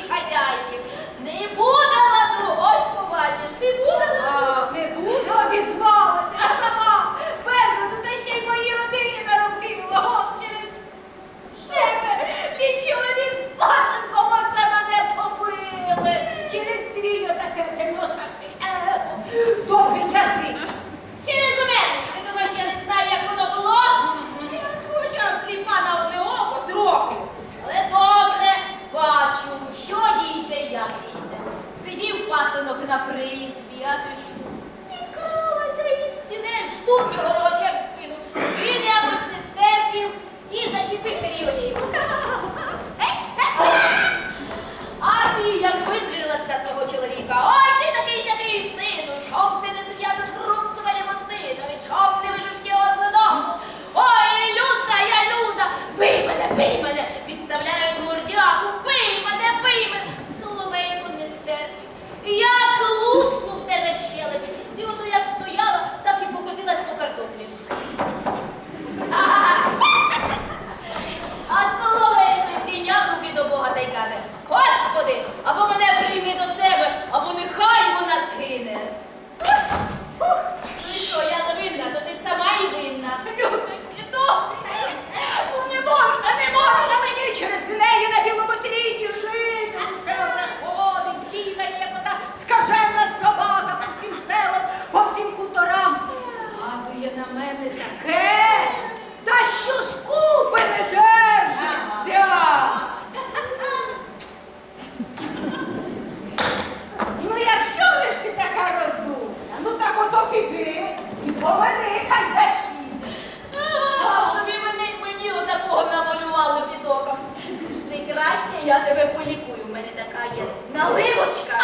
всіх. Не буде ладу, ось побачиш, не буде ладу. а Не буде, обізвалася, а сама безладу, ну та ще й мої родині наробила. От через себе мій чоловік з пасенком оце мене побили. Через твій отаке, отаке. пасинок на призбі, а ти що? Підкралася із стінель, штук його логочек в спину. Він якось не стерпів і зачепив тобі очі. А ти як визрілася на свого чоловіка. Ой, ти такий сякий сину, чом ти не зв'яжеш рук своєму синові, чом ти вижиш його з дому? Ой, люда, я люда, бий мене, бий мене. мене таке, та що ж купи не держиться. Ну, якщо ж ти така розумна, ну так ото піди і повери, хай деш Щоб і мені, мені отакого намалювали під оком. Пішли краще, я тебе полікую. В мене така є наливочка.